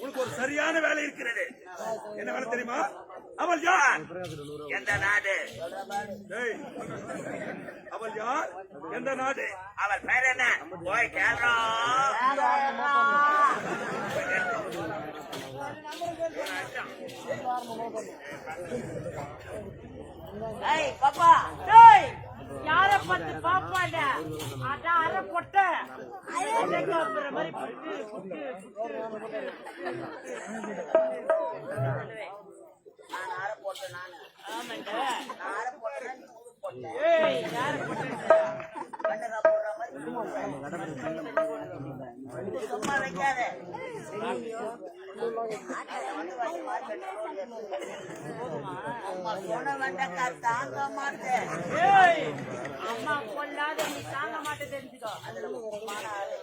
உனக்கு ஒரு சரியான வேலை இருக்கிறது. என்ன வேலை தெரியுமா? அவள் யார்? எந்த நாடு? அவள் யார்? எந்த நாடு? அவள் பேர் என்ன? போய் பாப்பா யார பார்த்து பாப்பாண்ட அதான் அரை பொட்ட மாதிரி சும்மா வைக்காத. வெண்டக்கா தாங்க மாட்டேன். அம்மா கொல்லாத நீ தாங்க மாட்டே தெரிஞ்சுக்கோ. அதுல முக்கியமான ஆளு.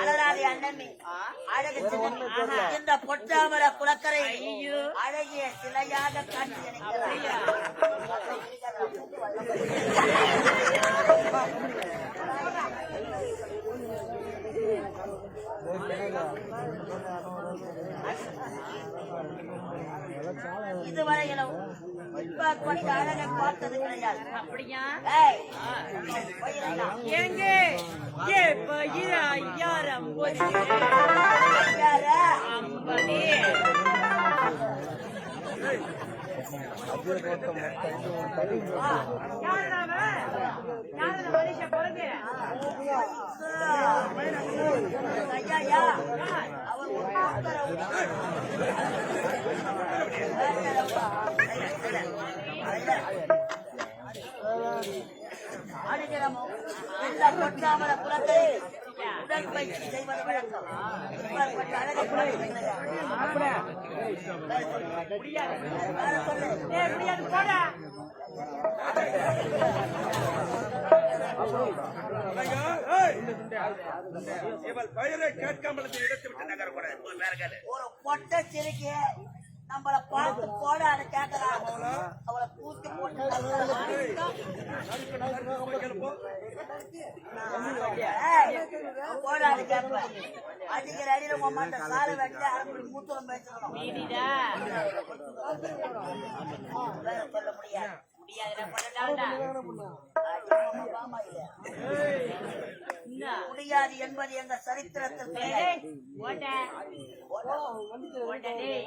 அழகாதி அண்ணமி அழகு இந்த பொட்டாமர குளக்கரை அழகிய சிலையாக காட்சி இதுவரையிலும் பார்த்தது கிடையாது அப்படியா எங்க யாரு? மனுஷன் பிறகு? ஐயா, இந்த கொட்டாமல குலத்தை உடற்பயிற்சி செய்வது வழக்கம் அழகை முடியாது இவள் பெயரை கேட்காமல் இடத்தை விட்டு நகரக்கூடாது. கேளு ஒரு பொட்டை சிரிக்கு. நம்மள பார்த்து போடாத அதை அவளை தூக்கி போட்டு தள்ளுறாங்க. ஏய், அடிக்கிற அடியில உன் மாட்ட சாலை வெட்டி அரைப்படி மூத்தம் பேசணும் வேற சொல்ல முடியாது முடியாது பண்ணலாம்டா முடியாது என்பது எங்க சரித்திரத்தில் கிடையாது. ஏய்,